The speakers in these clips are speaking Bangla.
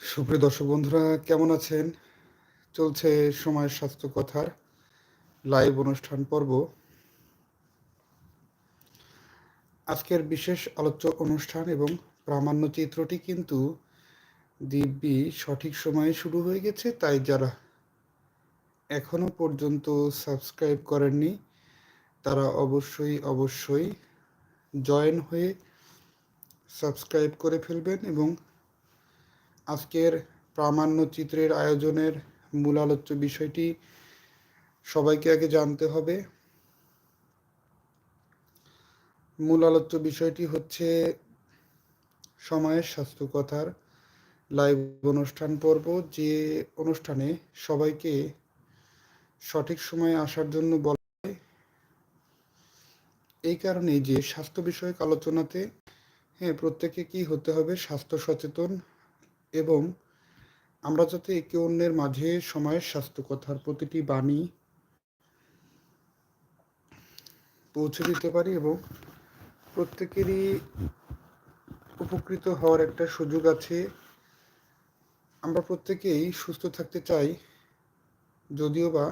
সুপ্রিয় দর্শক বন্ধুরা, কেমন আছেন? চলছে সময়ের স্বাস্থ্য কথার লাইভ অনুষ্ঠান পর্ব। আজকের বিশেষ আলোচ্য অনুষ্ঠান এবং প্রামাণ্য চিত্রটি কিন্তু দিব্যি সঠিক সময়ে শুরু হয়ে গেছে, তাই যারা এখনও পর্যন্ত সাবস্ক্রাইব করেননি, তারা অবশ্যই অবশ্যই জয়েন হয়ে সাবস্ক্রাইব করে ফেলবেন এবং আজকের প্রামাণ্য চিত্রের আয়োজনের মূল আলোচ্য বিষয়টি সবাইকে আগে জানতে হবে। মূল আলোচ্য বিষয়টি হচ্ছে সময়ের স্বাস্থ্য কথার লাইভ অনুষ্ঠান পর্ব, যে অনুষ্ঠানে সবাইকে সঠিক সময়ে আসার জন্য বলা এই কারণে যে স্বাস্থ্য বিষয়ক আলোচনাতে হ্যাঁ প্রত্যেকে কি হতে হবে স্বাস্থ্য সচেতন এবং আমরা যাতে একে অন্যের মাঝে সময়ের স্বাস্থ্য কথার প্রতিটি বাণী পৌঁছে দিতে পারি এবং প্রত্যেকেরই উপকৃত হওয়ার একটা সুযোগ আছে। আমরা প্রত্যেকেই সুস্থ থাকতে চাই, যদিও বা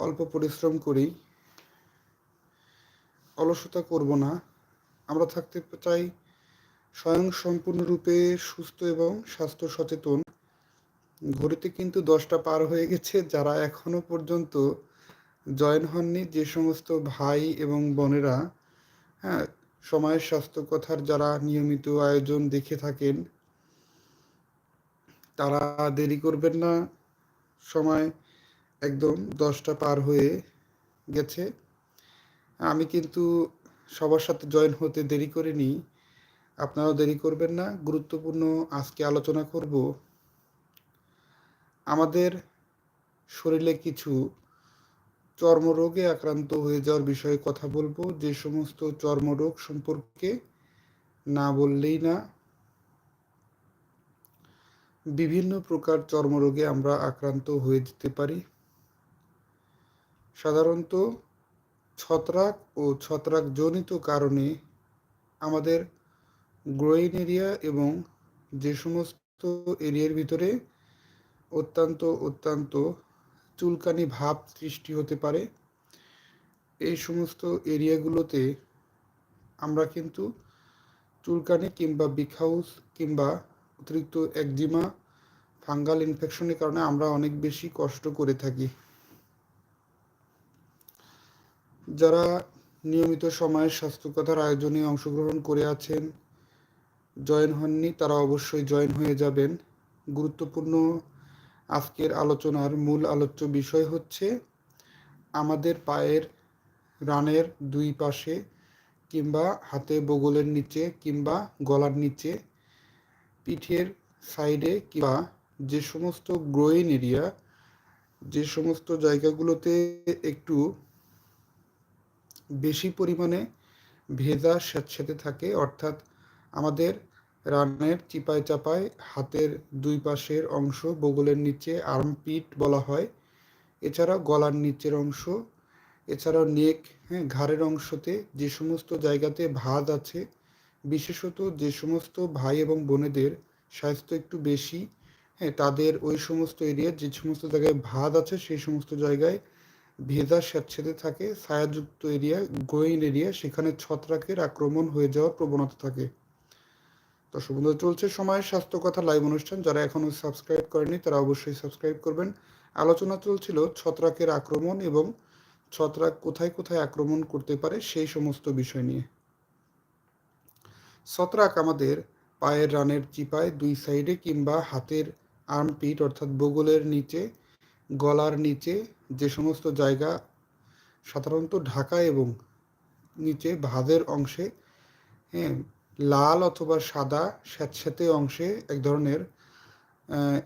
অল্প পরিশ্রম করি অলসতা করব না। আমরা থাকতে চাই স্বয়ং সম্পূর্ণরূপে সুস্থ এবং স্বাস্থ্য সচেতন। ঘড়িতে কিন্তু দশটা পার হয়ে গেছে, যারা এখনও পর্যন্ত জয়েন হননি। যে সমস্ত ভাই এবং বোনেরা হ্যাঁ সময়ের স্বাস্থ্য কথার যারা নিয়মিত আয়োজন দেখে থাকেন, তারা দেরি করবেন না। সময় একদম দশটা পার হয়ে গেছে। আমি কিন্তু সবার সাথে জয়েন হতে দেরি করিনি। আপনারাও দেরি করবেন না, গুরুত্বপূর্ণ আজকে আলোচনা করব আমাদের শরীরে কিছু চর্মরোগে আক্রান্ত হয়ে যাওয়ার বিষয়ে কথা বলব। যে সমস্ত চর্মরোগ সম্পর্কে না বললেই না, বিভিন্ন প্রকার চর্মরোগে আমরা আক্রান্ত হয়ে যেতে পারি। সাধারণত ছত্রাক ও ছত্রাকজনিত কারণে আমাদের গ্রোইন এরিয়া এবং যে সমস্ত এরিয়ার ভিতরে অত্যন্ত অত্যন্ত চুলকানি ভাব সৃষ্টি হতে পারে, এই সমস্ত এরিয়াগুলোতে আমরা কিন্তু চুলকানি কিংবা বিখাউস কিংবা অতিরিক্ত একজিমা ফাঙ্গাল ইনফেকশনের কারণে আমরা অনেক বেশি কষ্ট করে থাকি। যারা নিয়মিত সময়ের স্বাস্থ্যকতার আয়োজনে অংশগ্রহণ করে আছেন জয়েন হননি, তারা অবশ্যই জয়েন হয়ে যাবেন। গুরুত্বপূর্ণ আজকের আলোচনার মূল আলোচ্য বিষয় হচ্ছে আমাদের পায়ের রানের দুই পাশে কিংবা হাতে বগলের নিচে কিংবা গলার নিচে, পিঠের সাইডে কিংবা যে সমস্ত গ্রোইন এরিয়া, যে সমস্ত জায়গাগুলোতে একটু বেশি পরিমাণে ভেজা স্যাঁতস্যাঁতে থাকে, অর্থাৎ আমাদের রানের চিপায় চাপায় হাতের দুই পাশের অংশ বগলের নিচে আর্মপিট বলা হয়। এছাড়া গলার নিচের অংশ, এছাড়াও নেক হ্যাঁ ঘাড়ের অংশতে যে সমস্ত জায়গাতে ভাঁজ আছে, বিশেষত যে সমস্ত ভাই এবং বোনেদের স্বাস্থ্য একটু বেশি হ্যাঁ তাদের ওই সমস্ত এরিয়া যে সমস্ত জায়গায় ভাঁজ আছে সেই সমস্ত জায়গায় ভেজা স্যাঁতসেঁতে থাকে, ছায়াযুক্ত এরিয়া, গোয়েন এরিয়া, সেখানে ছত্রাকের আক্রমণ হয়ে যাওয়ার প্রবণতা থাকে। দর্শক বন্ধু চলছে সময়ের স্বাস্থ্য কথা লাইভ অনুষ্ঠান। যারা এখনও সাবস্ক্রাইব করেনি তারা অবশ্যই সাবস্ক্রাইব করবেন। আলোচনা চলছিল ছত্রাকের আক্রমণ এবং ছত্রাক কোথায় কোথায় আক্রমণ করতে পারে সেই সমস্ত বিষয় নিয়ে। ছত্রাক আমাদের পায়ের রানের চিপায় দুই সাইডে কিংবা হাতের আর্মপিট অর্থাৎ বগলের নিচে, গলার নিচে যে সমস্ত জায়গা সাধারণত ঢাকা এবং নিচে ভাঁজের অংশে হ্যাঁ লাল অথবা সাদা স্যাঁতস্যাঁতে অংশে এক ধরনের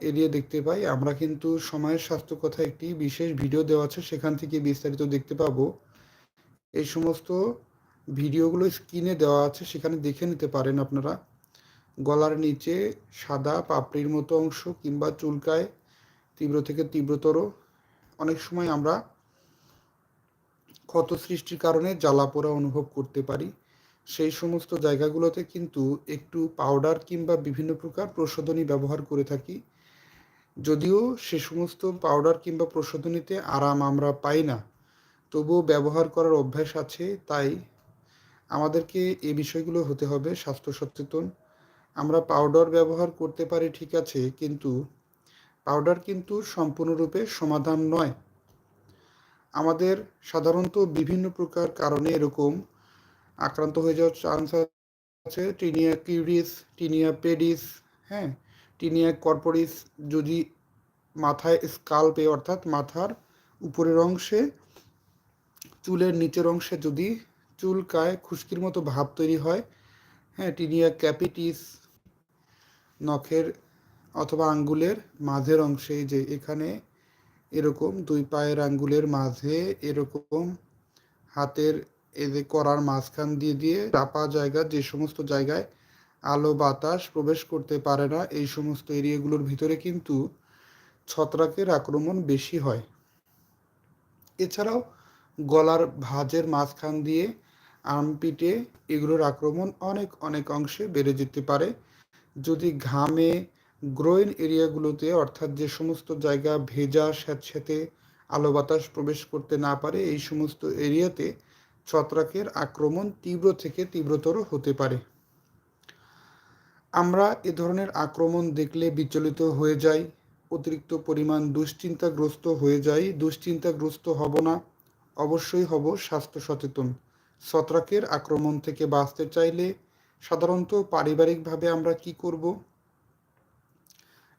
এরিয়া দেখতে পাই। আমরা কিন্তু সময়ের স্বাস্থ্য কথা একটি বিশেষ ভিডিও দেওয়া আছে, সেখান থেকে বিস্তারিত দেখতে পাবো। এই সমস্ত ভিডিওগুলো স্ক্রিনে দেওয়া আছে, সেখানে দেখে নিতে পারেন আপনারা। গলার নিচে সাদা পাপড়ির মতো অংশ কিংবা চুলকায় তীব্র থেকে তীব্রতর। অনেক সময় আমরা ক্ষত সৃষ্টির কারণে জ্বালা পোড়া অনুভব করতে পারি। সেই সমস্ত জায়গাগুলোতে কিন্তু একটু পাউডার কিংবা বিভিন্ন প্রকার প্রসাধনী ব্যবহার করে থাকি। যদিও সে সমস্ত পাউডার কিংবা প্রসাধনীতে আরাম আমরা পাই না। তবুও ব্যবহার করার অভ্যাস আছে, তাই আমাদেরকে এই বিষয়গুলো হতে হবে স্বাস্থ্য সচেতন। আমরা পাউডার ব্যবহার করতে পারি, ঠিক আছে, কিন্তু পাউডার কিন্তু সম্পূর্ণরূপে সমাধান নয়। আমাদের সাধারণত বিভিন্ন প্রকার কারণে এরকম আক্রান্ত হয়ে যাওয়ার চান্স আছে। টিনিয়া কিউরিস, টিনিয়া পেডিস হ্যাঁ? টিনিয়া কর্পোরিস যদি মাথায় স্কাল্পে অর্থাৎ মাথার উপরের অংশে, চুলের নিচের অংশে যদি চুলকায়, খুশকির মতো ভাব তৈরি হয় হ্যাঁ টিনিয়া ক্যাপিটিস নখের অথবা আঙ্গুলের মাঝের অংশে যে এখানে এরকম দুই পায়ের আঙ্গুলের মাঝে এরকম হাতের এই যে করার মাঝখান দিয়ে দিয়ে চাপা জায়গা, যে সমস্ত জায়গায় আলো, বাতাস প্রবেশ করতে পারে না, এই সমস্ত এরিয়াগুলোর ভিতরে কিন্তু ছত্রাকের আক্রমণ বেশি হয়। এছাড়াও গলার ভাঁজের মাঝখান দিয়ে আর্মপিটে এগুলোর আক্রমণ অনেক অনেক অংশে বেড়ে যেতে পারে। যদি ঘামে গ্রোইন এরিয়াগুলোতে, অর্থাৎ যে সমস্ত জায়গা ভেজা স্যাঁতস্যাঁতে আলো, বাতাস প্রবেশ করতে না পারে, এই সমস্ত এরিয়াতে ছত্রাকের আক্রমণ তীব্র থেকে তীব্রতর হতে পারে। আমরা এ ধরনের আক্রমণ দেখলে বিচলিত হয়ে যাই, অতিরিক্ত পরিমাণ দুশ্চিন্তাগ্রস্ত হয়ে যাই। দুশ্চিন্তাগ্রস্ত হব না, অবশ্যই হব স্বাস্থ্য সচেতন। ছত্রাকের আক্রমণ থেকে বাঁচতে চাইলে সাধারণত পারিবারিকভাবে আমরা কি করব?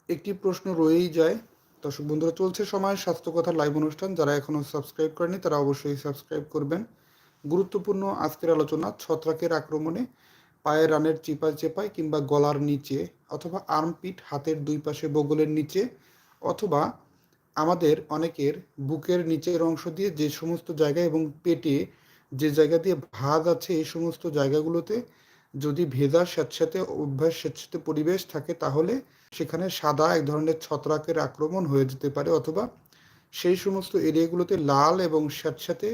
একটি প্রশ্ন রয়েই যায়। দর্শক বন্ধুরা, চলছে সময় স্বাস্থ্য কথার লাইভ অনুষ্ঠান। যারা এখনও সাবস্ক্রাইব করেনি তারা অবশ্যই সাবস্ক্রাইব করবেন। গুরুত্বপূর্ণ আজকের আলোচনা, ছত্রাকের আক্রমণে পায়ের রানের চিপায় চেপায় কিংবা গলার নিচে অথবা আর্মপিট হাতের দুই পাশে বগলের নিচে অথবা আমাদের অনেকের বুকের নিচের অংশ দিয়ে যে সমস্ত জায়গা এবং পেটে যে জায়গা দিয়ে ভাগ আছে এই সমস্ত জায়গাগুলোতে যদি ভেজা স্যাঁতস্যাঁতে অভ্যাস স্যাঁতস্যাঁতে পরিবেশ থাকে তাহলে সেখানে সাদা এক ধরনের ছত্রাকের আক্রমণ হয়ে যেতে পারে অথবা সেই সমস্ত এরিয়াগুলোতে লাল এবং স্যাঁতস্যাঁতে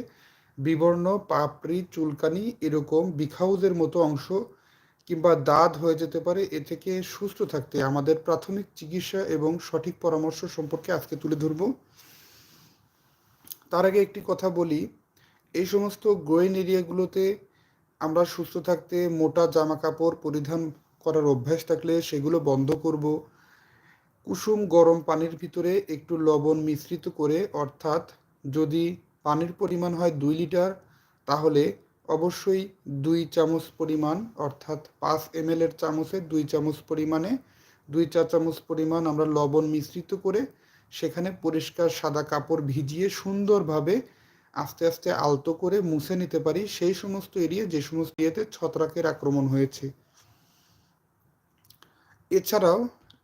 বিবর্ণ, পাপড়ি, চুলকানি এরকম বিখাউজের মতো অংশ কিংবা দাঁত হয়ে যেতে পারে, এ থেকে সুস্থ থাকতে। আমাদের প্রাথমিক চিকিৎসা এবং সঠিক পরামর্শ সম্পর্কে আজকে তুলে ধরব। তার আগে একটি কথা বলি। এই সমস্ত গ্রোইন এরিয়াগুলোতে আমরা সুস্থ থাকতে, মোটা জামা কাপড় পরিধান করার অভ্যাস থাকলে সেগুলো বন্ধ করব। কুসুম গরম পানির ভিতরে একটু লবণ মিশ্রিত করে, অর্থাৎ যদি পানির পরিমাণ হয় দুই লিটার, তাহলে অবশ্যই দুই চামচ পরিমাণ, অর্থাৎ পাঁচ এম এর চামচে দুই চামচ পরিমাণে, দুই চা চামচ পরিমাণ আমরা লবণ মিশ্রিত করে সেখানে পরিষ্কার সাদা কাপড় ভিজিয়ে সুন্দরভাবে আস্তে আস্তে আলতো করে মুছে নিতে পারি। সেই সমস্ত এরিয়া, যে সমস্ত এরিয়াতে ছত্রাকের আক্রমণ হয়েছে। এছাড়াও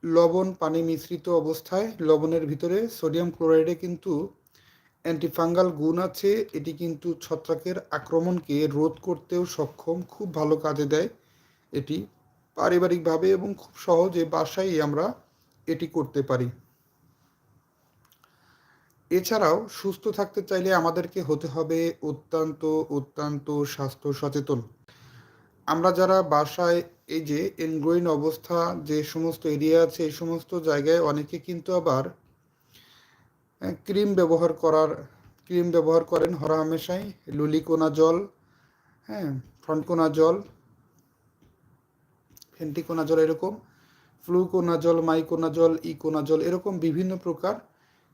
লবণ পানি মিশ্রিত অবস্থায়, লবণের ভিতরে সোডিয়াম ক্লোরাইডে কিন্তু অ্যান্টিফাঙ্গাল গুণ আছে, এটি কিন্তু ছত্রাকের আক্রমণকে রোধ করতেও সক্ষম, খুব ভালো কাজে দেয় এটি পারিবারিকভাবে এবং খুব সহজে বাসায় আমরা এটি করতে পারি। এছাড়াও সুস্থ থাকতে চাইলে আমাদেরকে হতে হবে অত্যন্ত অত্যন্ত স্বাস্থ্য সচেতন। আমরা যারা বাসায় এই যে এনগ্রোইন অবস্থা, যে সমস্ত এরিয়া আছে, এই সমস্ত জায়গায় অনেকে কিন্তু আবার ক্রিম ব্যবহার করার, ক্রিম ব্যবহার করেন হরা হামেশাই, লুলিকোনা জল হ্যাঁ ফ্রন্টকোনা জল, ফেন্টিকোনা জল এরকম, ফ্লুকোনা জল, মাইকোনা জল, ইকোনা জল, এরকম বিভিন্ন প্রকার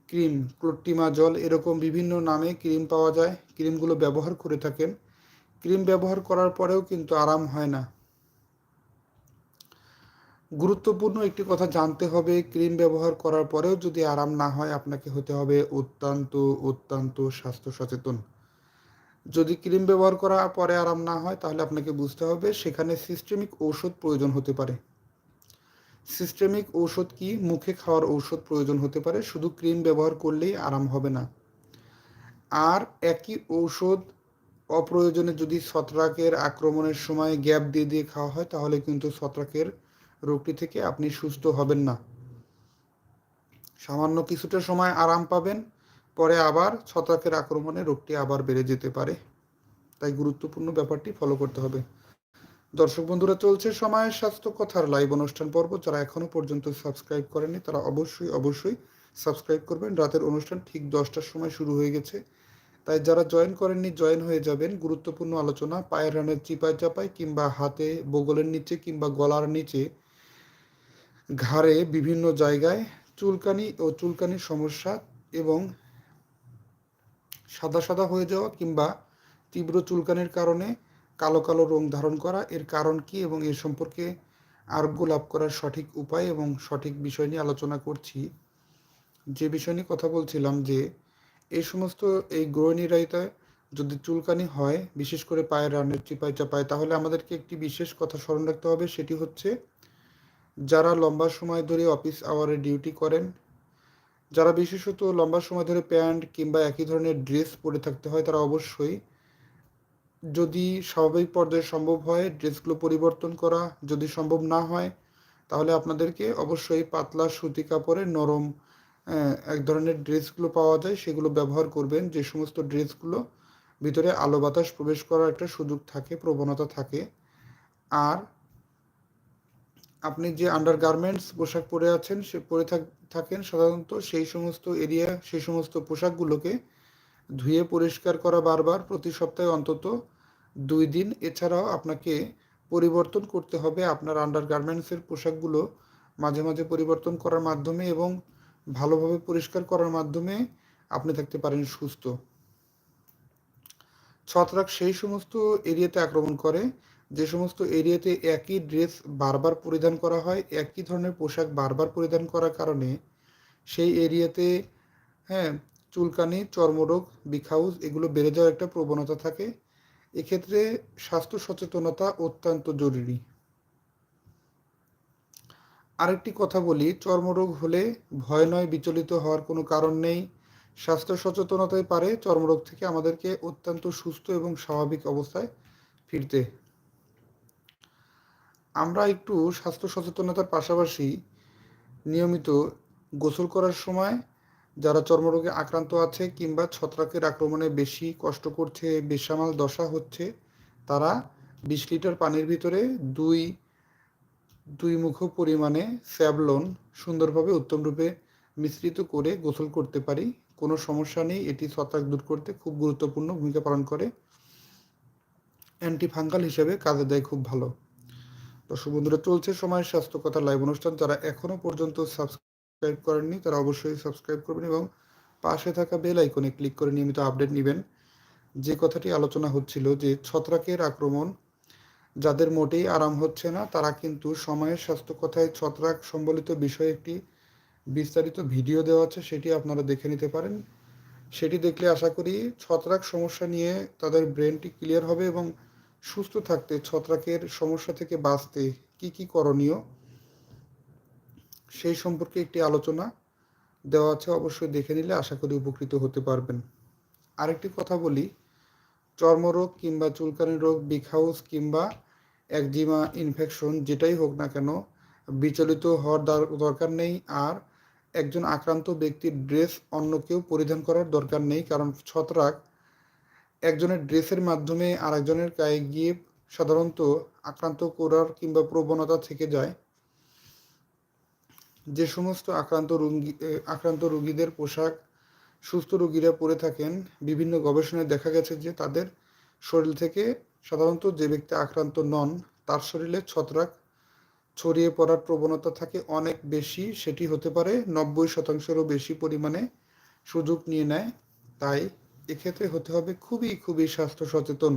ক্রিম ক্লোটিমা জল, এরকম বিভিন্ন নামে ক্রিম পাওয়া যায়, ক্রিমগুলো ব্যবহার করে থাকেন। ক্রিম ব্যবহার করার পরেও কিন্তু আরাম হয় না। গুরুত্বপূর্ণ একটি কথা জানতে হবে, ক্রিম ব্যবহার করার পরেও যদি আরাম না হয় আপনাকে হতে হবে অত্যন্ত অত্যন্ত স্বাস্থ্য সচেতন। যদি ক্রিম ব্যবহার করার পরে আরাম না হয় তাহলে আপনাকে বুঝতে হবে সেখানে সিস্টেমিক ঔষধ প্রয়োজন হতে পারে। সিস্টেমিক ঔষধ কি? মুখে খাওয়ার ঔষধ প্রয়োজন হতে পারে, শুধু ক্রিম ব্যবহার করলেই আরাম হবে না। আর একই ঔষধ অপ্রয়োজনে যদি ছত্রাকের আক্রমণের সময় গ্যাপ দিয়ে দিয়ে খাওয়া হয় তাহলে কিন্তু ছত্রাকের রোগটি থেকে আপনি সুস্থ হবেন না। সামান্য কিছুটা সময় আরাম পাবেন, পরে আবার ছত্রাকের আক্রমণে রোগটি আবার বেড়ে যেতে পারে। তাই গুরুত্বপূর্ণ ব্যাপারটি ফলো করতে হবে। দর্শক বন্ধুরা, চলছে সময়ের স্বাস্থ্য কথার লাইভ অনুষ্ঠান পর্ব। যারা এখনও পর্যন্ত সাবস্ক্রাইব করেনি তারা অবশ্যই অবশ্যই সাবস্ক্রাইব করবেন। রাতের অনুষ্ঠান ঠিক দশটার সময় শুরু হয়ে গেছে। তাই যারা জয়েন করেননি জয়েন হয়ে যাবেন। গুরুত্বপূর্ণ আলোচনা, পায়ের রানের চিপায় চাপায় কিংবা হাতে বগলের নিচে কিংবা গলার নিচে ঘাড়ে বিভিন্ন জায়গায় চুলকানি ও চুলকানির সমস্যা এবং সাদা সাদা হয়ে যাওয়া কিংবা তীব্র চুলকানির কারণে কালো কালো রং ধারণ করা, এর কারণ কি এবং এ সম্পর্কে আরোগ্য লাভ করার সঠিক উপায় এবং সঠিক বিষয় নিয়ে আলোচনা করছি। যে বিষয় নিয়ে কথা বলছিলাম যে এই সমস্ত এই গ্রহণীরাইতে যদি চুলকানি হয়, বিশেষ করে পায়ের রানের চিপায় চাপায় তাহলে আমাদেরকে একটি বিশেষ কথা স্মরণ রাখতে হবে, সেটি হচ্ছে যারা লম্বা সময় ধরে অফিস আওয়ারে ডিউটি করেন, যারা বিশেষত লম্বা সময় ধরে প্যান্ট কিংবা একই ধরনের ড্রেস পরে থাকতে হয়, তারা অবশ্যই যদি স্বাভাবিক পর্যায়ে সম্ভব হয় ড্রেসগুলো পরিবর্তন করা, যদি সম্ভব না হয়, তাহলে আপনাদেরকে অবশ্যই পাতলা সুতি কাপড়ের নরম এক ধরনের ড্রেসগুলো পাওয়া যায়, সেগুলো ব্যবহার করবেন। যে সমস্ত ড্রেসগুলো ভিতরে আলো বাতাস প্রবেশ করার একটা সুযোগ থাকে, প্রবণতা থাকে। আর আপনি যে আন্ডার গার্মেন্টস পোশাক পরে আছেন, সে পরে থাকেন, সাধারণত সেই সমস্ত এরিয়া সেই সমস্ত পোশাকগুলোকে ধুয়ে পরিষ্কার করা বারবার প্রতি সপ্তাহে অন্তত দুই দিন। এছাড়াও আপনাকে পরিবর্তন করতে হবে আপনার আন্ডার গার্মেন্টসের পোশাকগুলো মাঝে মাঝে পরিবর্তন করার মাধ্যমে এবং ভালোভাবে পরিষ্কার করার মাধ্যমে আপনি থাকতে পারেন সুস্থ। ছত্রাক সেই সমস্ত এরিয়াতে আক্রমণ করে। যে সমস্ত এরিয়াতে একই ড্রেস বারবার পরিধান করা হয়, একই ধরনের পোশাক বারবার পরিধান করার কারণে সেই এরিয়াতে হ্যাঁ চুলকানি, চর্মরোগ, বিখাউজ এগুলো বেড়ে যাওয়ার একটা প্রবণতা থাকে। এক্ষেত্রে স্বাস্থ্য সচেতনতা অত্যন্ত জরুরি। আরেকটি কথা বলি, চর্মরোগ হলে ভয় নয়, বিচলিত হওয়ার কোনো কারণ নেই। স্বাস্থ্য সচেতনতাই পারে চর্মরোগ থেকে আমাদেরকে অত্যন্ত সুস্থ এবং স্বাভাবিক অবস্থায় ফিরতে। আমরা একটু স্বাস্থ্য সচেতনতার পাশাপাশি নিয়মিত গোসল করার সময় যারা চর্মরোগে আক্রান্ত আছে কিংবা ছত্রাকের আক্রমণে বেশি কষ্ট করছে, বেসামাল দশা হচ্ছে, তারা বিশ লিটার পানির ভিতরে দুই দুই মুখ পরিমাণে স্যাবলন সুন্দরভাবে উত্তম রূপে মিশ্রিত করে গোসল করতে পারি। কোনো সমস্যা নেই, এটি ছত্রাক দূর করতে খুব গুরুত্বপূর্ণ ভূমিকা পালন করে। অ্যান্টিফাঙ্গাল হিসেবে কাজে দেয় খুব ভালো। দর্শক বন্ধুরা, চলছে সময়ের স্বাস্থ্য কথা লাইভ অনুষ্ঠান। যারা এখনও পর্যন্ত সাবস্ক্রাইব করেননি, তারা অবশ্যই সাবস্ক্রাইব করবেন এবং পাশে থাকা বেল আইকনে ক্লিক করে নিয়মিত আপডেট নেবেন। যে কথাটি আলোচনা হচ্ছিল যে, ছত্রাকের আক্রমণ যাদের মোটেই আরাম হচ্ছে না, তারা কিন্তু সময়ের স্বাস্থ্য কথায় ছত্রাক সম্বলিত বিষয়ে একটি বিস্তারিত ভিডিও দেওয়া আছে, সেটি আপনারা দেখে নিতে পারেন। সেটি দেখলে আশা করি ছত্রাক সমস্যা নিয়ে তাদের ব্রেনটি ক্লিয়ার হবে এবং সুস্থ থাকতে, ছত্রাকের সমস্যা থেকে বাঁচতে কি কি করণীয়, সেই সম্পর্কে একটি আলোচনা দেওয়া আছে, অবশ্যই দেখে নিলে আশা করি উপকৃত হতে পারবেন। আরেকটি কথা বলি, চর্মরোগ কিংবা চুলকানি রোগ বিখাউস কিংবা একজিমা ইনফেকশন যেটাই হোক না কেন, বিচলিত হওয়ার দরকার নেই। আর একজন আক্রান্ত ব্যক্তির ড্রেস অন্য কেউ পরিধান করার দরকার নেই, কারণ ছত্রাক একজনের ড্রেসের মাধ্যমে আরেকজনের গায়ে গিয়ে সাধারণত আক্রান্ত করার কিংবা প্রবণতা থেকে যায়। যে সমস্ত আক্রান্ত রোগী আক্রান্ত রোগীদের পোশাক সুস্থ রোগীরা পরে থাকেন, বিভিন্ন গবেষণায় দেখা গেছে যে তাদের শরীর থেকে সাধারণত যে ব্যক্তি আক্রান্ত নন, তার শরীরে ছত্রাক ছড়িয়ে পড়ার প্রবণতা থাকে অনেক বেশি, সেটি হতে পারে নব্বই শতাংশেরও বেশি পরিমাণে সুযোগ নিয়ে নেয়। তাই এক্ষেত্রে হতে হবে খুবই খুবই স্বাস্থ্য সচেতন।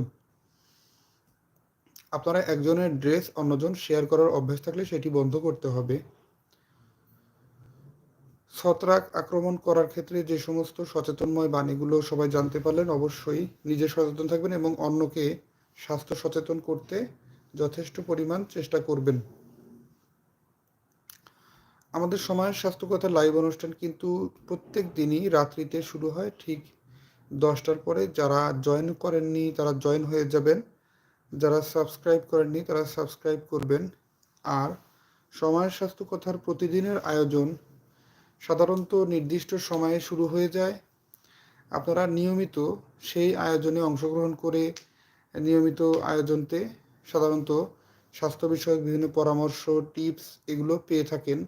আপনারা একজনের ড্রেস অন্যজন শেয়ার করার অভ্যাস থাকলে সেটি বন্ধ করতে হবে। ছত্রাক আক্রমণ করার ক্ষেত্রে যে সমস্ত সচেতনময় বাণীগুলো সবাই জানতে পারলেন, অবশ্যই নিজে সচেতন থাকবেন এবং অন্যকে স্বাস্থ্য সচেতন করতে যথেষ্ট পরিমাণ চেষ্টা করবেন। আমাদের সময়ের স্বাস্থ্যকথা লাইভ অনুষ্ঠান কিন্তু প্রত্যেক দিনই রাত্রিতে শুরু হয় ঠিক দশটার পরে যারা জয়েন করেননি, তারা জয়েন হয়ে যাবেন। যারা সাবস্ক্রাইব করেননি, তারা সাবস্ক্রাইব করবেন। আর সময়ের স্বাস্থ্য কথার প্রতিদিনের আয়োজন সাধারণত নির্দিষ্ট সময়ে শুরু হয়ে যায়। আপনারা নিয়মিত সেই আয়োজনে অংশগ্রহণ করে নিয়মিত আয়োজনতে সাধারণত স্বাস্থ্য বিষয়ক বিভিন্ন পরামর্শ টিপস এগুলো পেয়ে থাকেন।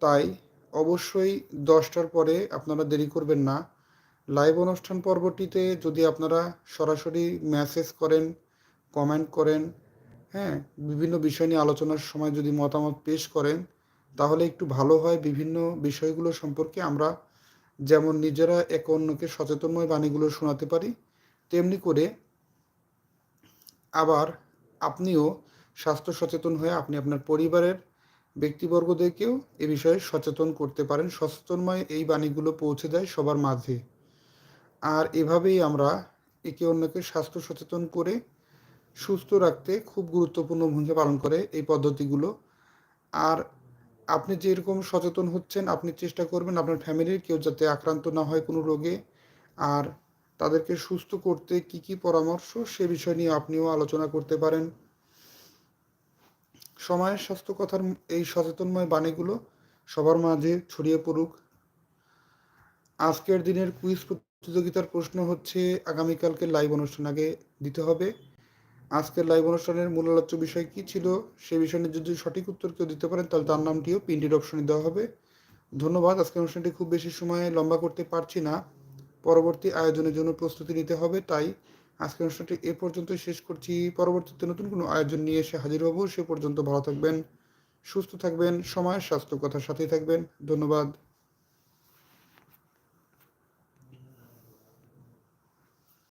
তাই অবশ্যই দশটার পরে আপনারা দেরি করবেন না। লাইভ অনুষ্ঠান পর্বটিতে যদি আপনারা সরাসরি মেসেজ করেন কমেন্ট করেন হ্যাঁ বিভিন্ন বিষয় নিয়ে আলোচনার সময় যদি মতামত পেশ করেন, তাহলে একটু ভালো হয় বিভিন্ন বিষয়গুলো সম্পর্কে আমরা যেমন নিজেরা এক অন্যকে সচেতনময় বাণীগুলো শোনাতে পারি, তেমনি করে আবার আপনিও স্বাস্থ্য সচেতন হয়ে আপনি আপনার পরিবারের ব্যক্তিবর্গদেরকেও এ বিষয়ে সচেতন করতে পারেন। সচেতনময় এই বাণীগুলো পৌঁছে দেয় সবার মাঝে। আর এভাবেই আমরা একে অন্যকে স্বাস্থ্য সচেতন করে সুস্থ রাখতে খুব গুরুত্বপূর্ণ ভূমিকা পালন করে এই পদ্ধতিগুলো। আর আপনি যেরকম সচেতন হচ্ছেন, আপনি চেষ্টা করবেন আপনার ফ্যামিলির কেউ যাতে আক্রান্ত না হয় কোনো রোগে। আর তাদেরকে সুস্থ করতে কি কি পরামর্শ, সে বিষয় নিয়ে আপনিও আলোচনা করতে পারেন। সময়ের স্বাস্থ্য কথার এই সচেতনময় বাণীগুলো সবার মাঝে ছড়িয়ে পড়ুক। আজকের দিনের কুইজ প্রতিযোগিতার প্রশ্ন হচ্ছে, আগামীকালকে লাইভ অনুষ্ঠান আগে দিতে হবে। আজকের লাইভ অনুষ্ঠানের মূল আলোচ্য বিষয় কি ছিল? সে বিষয়ে নিয়ে যদি সঠিক উত্তর কেউ দিতে পারেন, তাহলে তার নামটিও প্রিন্টেড অপশনে দেওয়া হবে। ধন্যবাদ। আজকের অনুষ্ঠানটি খুব বেশি সময় লম্বা করতে পারছি না। পরবর্তী আয়োজনের জন্য প্রস্তুতি নিতে হবে, তাই আজকের অনুষ্ঠানটি এ পর্যন্ত শেষ করছি। পরবর্তীতে নতুন কোনো আয়োজন নিয়ে এসে হাজির হব, সে পর্যন্ত ভালো থাকবেন, সুস্থ থাকবেন, সময়, স্বাস্থ্য, কথার সাথেই থাকবেন। ধন্যবাদ।